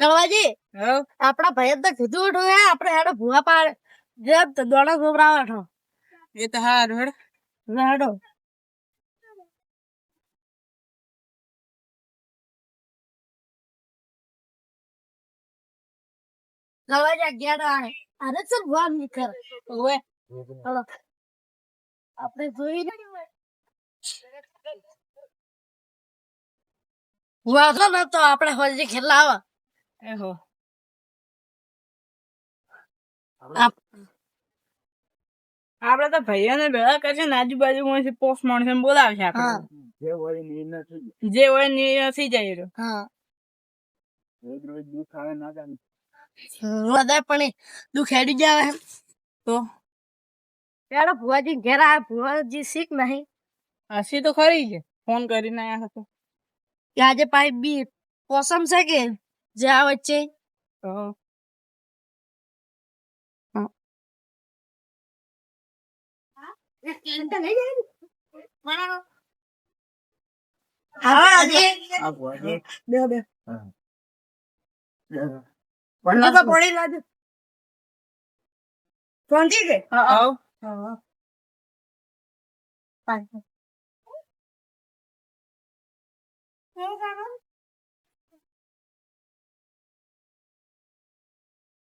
કળવાજી આપડા ભાઈ તો કીધું હતું હે આપણે હેડો ભૂવા પાડે. જે દોડો ગોબરાવા છો. એ તો હા હેડ. હેડો. કળવાજી અગિયાર આવે અરે ચલ ભૂવા નીકળ? ઓવે. ચલો આપણે જોઈ ને? આપણે ખેલા આવા. એ આપડે તો ભાઈઓને ભેગા કરશે ને આજુબાજુ પોસ્ટ માણસો બોલાવશે હા. આપણે જે હોય ને એ નથી જાય રહ્યો પણ એ દુઃખ હેડી જાય તો? ત્યારે ભુવાજી ઘેર આવે ભુવાજી શીખ નહીં. હસી તો ખરી છે. ફોન કરીને આયા હતો કે આજે પાઇપ બી પોસમ છે કે? જે આ વચ્ચે. પહોંચી ગઈ આવ હા. પાંચ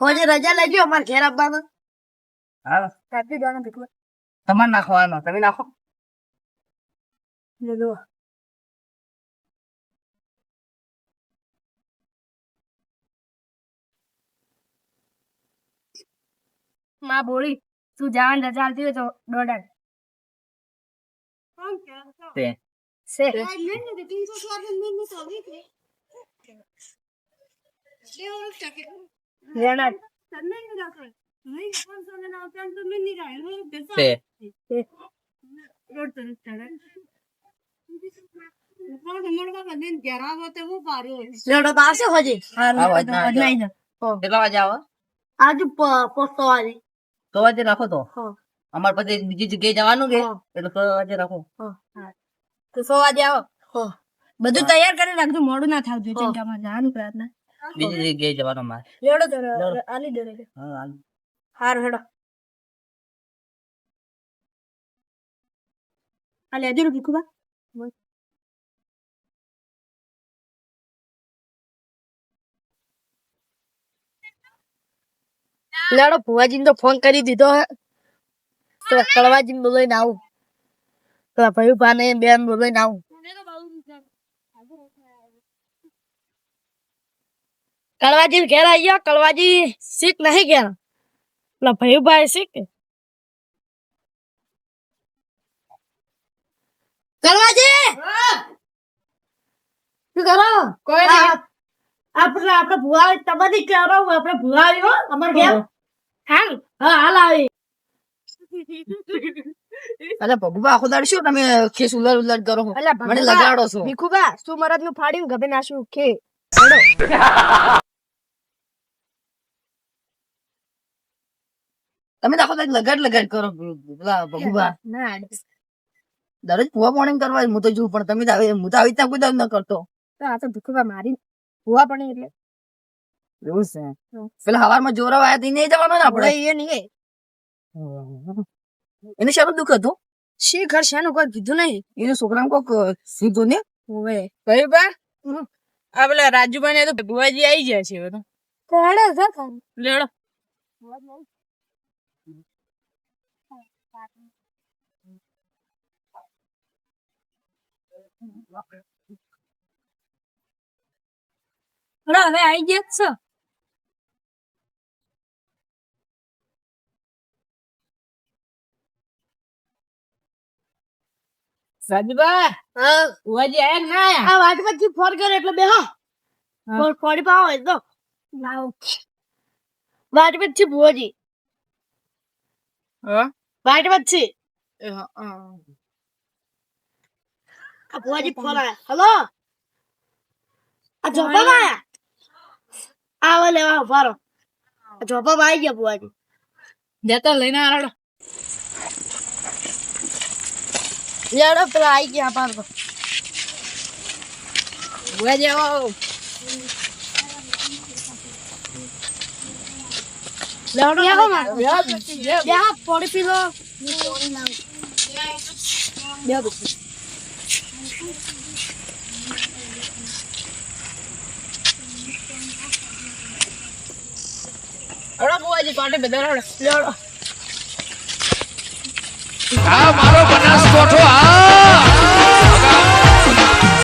હોજે રજા લેજો અમાર ઘેર આવવાનો. હા. કાપી દેવાનું બીકુ તમારે નાખવાનો તમે નાખો. લે લો માં બોલી તું જવાન રજા આવતી હોય તો દોડાડ. તે. લેણાડ તે આજુ રાખો તો? હા. અમાર પછી બીજી જગ્યાએ જવાનું કે. એટલે સો વાગે રાખો. તો સો વાગે આવો. બધું તૈયાર કરી રાખજો. મોડું ના થાય ચિંતામાં જવાનું પ્રાર્થના. બીજી જગ્યાએ જવાનો માર. લેડો તો આલી દે રે. હા હાર હેડો. આ લેજો ને ભીખુબા લેડો ભુવાજી તો ફોન કરી દીધો હે. તો કળવાજી બોલાઈને આવું. પેલા ભાઈ ભાને બેન બોલાવીને આવું. કળવાજી ઘેર આવી ગયો કળવાજી શીખ નહીં ઘેર. એટલે ભાઈ ભાઈ શીખ. કળવાજી! શું કરો? કોઈ આપણે આપણે ભુવા તમારી આપણે અમાર ઘેર. હાલ? હા હાલ આવી. આખો શું તમે ખેસ ઉલટ ઉલટ કરો? અલા મને લગાડો છો. ભીખુબા શું મરદનું ફાડ્યું ગભે નાશું કે તમે તો આખો દાખ લગાડ લગાડ કરો પેલા ભગવા દરરોજ પુવા પોણી કરવા હું તો જોઉં પણ તમે તો આવી- હું તો આવી ત્યાં કોઈ ન કરતો. તો આ તો ભૂખવા મારી ભુવા પણ એટલે. એવું છે. પેલા હવારમાં જોરા આવ્યા તી નહીં જવાનો ને આપણે? એ નહીં એને શાનું દુઃખ હતું? શી ઘર શાનું કોઈ કીધું નહીં? એને છોકરાનું કોઈક સીધું ને? હોવે ભાઈ બા આ પેલા રાજુભાઈ ને તો ભુવાજી આવી ગયા છે બધું લેડો. હવે હવે આવી ગયા જ છો? રાજુભા હા. ભુવાજી આયા ના આ વાત પછી ફોન કરે એટલે બેહો હા. ફોન ફોડી પાવો તો. લાવો. વાટમાં પછી છે ભુવાજી. હા? વાટમાં જ છે એ હા, હા. આ ભુવાજી ફોન આયા હલો આ જોપામાં આયા આવો લેવા ઊભા રહો આ જોપામાં આવી ગયા ભુવાજી જતા લઈને આરાડો લેવડો પેલા આવી ગયા પાર પર ભુવાજી આવો લેવડો બેહો માં બેહો પાણી પી લો બેહો બેસી. અડો ભુવાજી પાટે બધા લેવડો આ મારો બનાસકોઠો